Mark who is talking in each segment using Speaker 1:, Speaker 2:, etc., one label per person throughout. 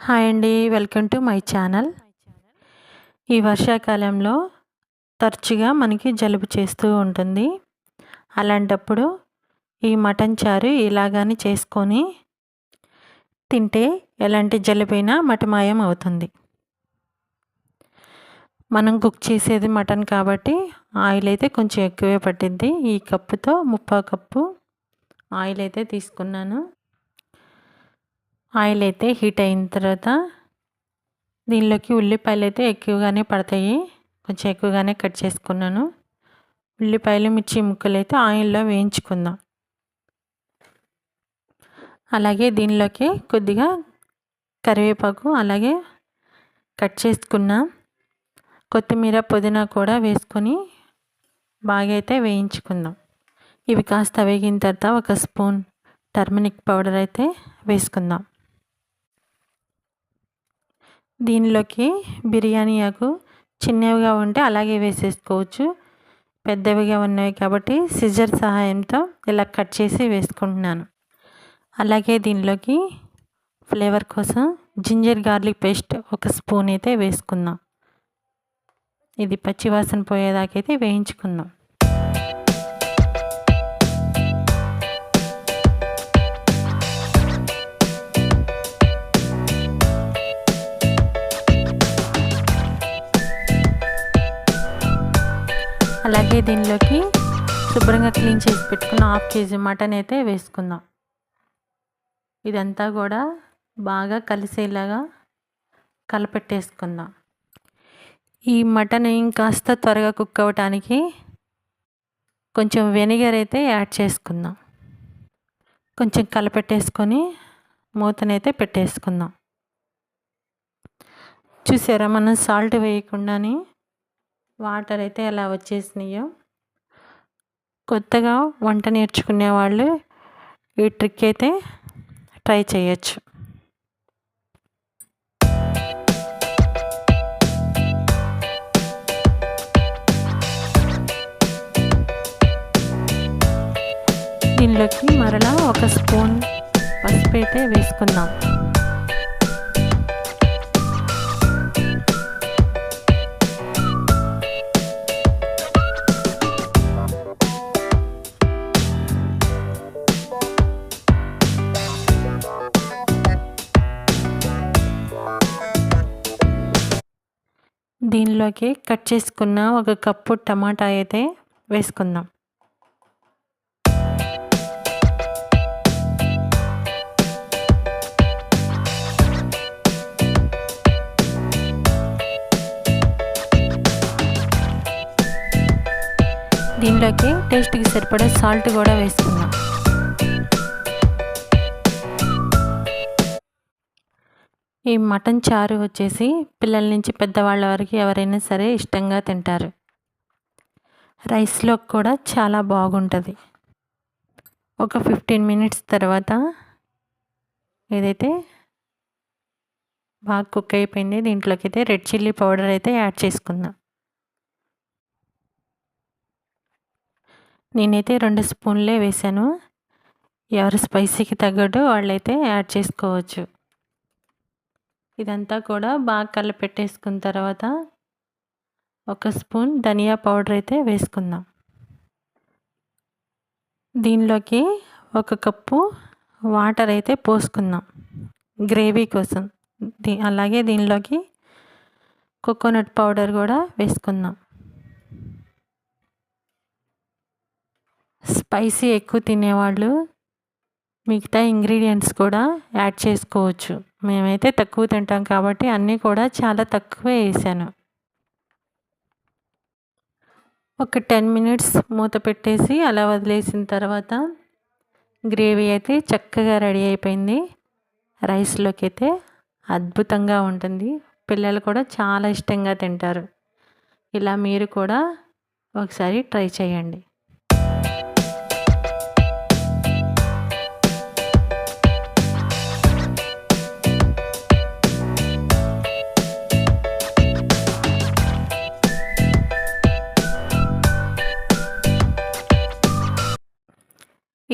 Speaker 1: Hi అండి welcome to my channel. ఈ వర్షాకాలంలో తరచుగా మనకి జలుబు చేస్తూ ఉంటుంది. అలాంటప్పుడు ఈ మటన్ చారు ఇలాగానే చేసుకొని తింటే ఎలాంటి జలుబైనా మటమాయం అవుతుంది. మనం కుక్ చేసేది మటన్ కాబట్టి ఆయిల్ అయితే కొంచెం ఎక్కువే పట్టింది ఈ కప్పుతో ముప్పా కప్పు ఆయిల్ అయితే తీసుకున్నాను. ఆయిల్ అయితే హీట్ అయిన తర్వాత దీనిలోకి ఉల్లిపాయలు అయితే ఎక్కువగానే పడతాయి. కొంచెం ఎక్కువగానే కట్ చేసుకున్నాను. ఉల్లిపాయలు మిర్చి ముక్కలు అయితే ఆయిల్లో వేయించుకుందాం. అలాగే దీనిలోకి కొద్దిగా కరివేపాకు అలాగే కట్ చేసుకున్న. కొత్తిమీర పుదీనా కూడా వేసుకొని బాగా అయితే వేయించుకుందాం. ఇవి కాస్త వేగిన తర్వాత ఒక స్పూన్ టర్మరిక్ పౌడర్ అయితే వేసుకుందాం. దీనిలోకి బిర్యానీ ఆకు చిన్నవిగా ఉంటే అలాగే వేసేసుకోవచ్చు. పెద్దవిగా ఉన్నాయి కాబట్టి సిజర్ సహాయంతో ఇలా కట్ చేసి వేసుకుంటున్నాను. అలాగే దీనిలోకి ఫ్లేవర్ కోసం జింజర్ గార్లిక్ పేస్ట్ ఒక స్పూన్ అయితే వేసుకుందాం. ఇది పచ్చివాసన పోయేదాకైతే వేయించుకుందాం. అలాగే దీనిలోకి శుభ్రంగా క్లీన్ చేసి పెట్టుకున్న హాఫ్ కేజీ మటన్ అయితే వేసుకుందాం. ఇదంతా కూడా బాగా కలిసేలాగా కలపెట్టేసుకుందాం. ఈ మటన్ ఇంకాస్త త్వరగా కుక్ అవ్వటానికి కొంచెం వెనిగర్ అయితే యాడ్ చేసుకుందాం. కొంచెం కలపెట్టేసుకొని మూతనైతే పెట్టేసుకుందాం. చూసారా మనం సాల్ట్ వేయకుండానే వాటర్ అయితే ఎలా వచ్చేసినాయో. కొత్తగా వంట నేర్చుకునే వాళ్ళు ఈ ట్రిక్ అయితే ట్రై చేయొచ్చు. దీనిలోకి మరలా ఒక స్పూన్ పసుపు అయితే వేసుకుందాం. దీనిలోకి కట్ చేసుకున్న ఒక కప్పు టమాటా అయితే వేసుకుందాం. దీనిలోకి టేస్ట్కి సరిపడే సాల్ట్ కూడా వేసుకుందాం. ఈ మటన్ చారు వచ్చేసి పిల్లల నుంచి పెద్దవాళ్ళ వరకు ఎవరైనా సరే ఇష్టంగా తింటారు. రైస్లో కూడా చాలా బాగుంటుంది. ఒక ఫిఫ్టీన్ మినిట్స్ తర్వాత ఏదైతే బాగా కుక్ అయిపోయింది దీంట్లోకి అయితే రెడ్ చిల్లీ పౌడర్ అయితే యాడ్ చేసుకుందాం. నేనైతే రెండు స్పూన్లే వేసాను. ఎవరు స్పైసీకి తగ్గట్టు వాళ్ళైతే యాడ్ చేసుకోవచ్చు. ఇదంతా కూడా బాగా కలిపెట్టేసుకున్న తర్వాత ఒక స్పూన్ ధనియా పౌడర్ అయితే వేసుకుందాం. దీనిలోకి ఒక కప్పు వాటర్ అయితే పోసుకుందాం గ్రేవీ కోసం. దీ అలాగే దీనిలోకి కోకోనట్ పౌడర్ కూడా వేసుకుందాం. స్పైసీ ఎక్కువ తినేవాళ్ళు మిగతా ఇంగ్రీడియంట్స్ కూడా యాడ్ చేసుకోవచ్చు. మేమైతే తక్కువ తింటాం కాబట్టి అన్నీ కూడా చాలా తక్కువే వేసాను. ఒక టెన్ మినిట్స్ మూత పెట్టేసి అలా వదిలేసిన తర్వాత గ్రేవీ అయితే చక్కగా రెడీ అయిపోయింది. రైస్లోకి అయితే అద్భుతంగా ఉంటుంది. పిల్లలు కూడా చాలా ఇష్టంగా తింటారు. ఇలా మీరు కూడా ఒకసారి ట్రై చేయండి.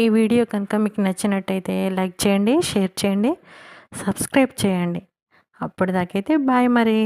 Speaker 1: ఈ వీడియో కనుక మీకు నచ్చినట్టయితే లైక్ చేయండి షేర్ చేయండి సబ్స్క్రైబ్ చేయండి. అప్పటిదాకైతే బాయ్ మరి.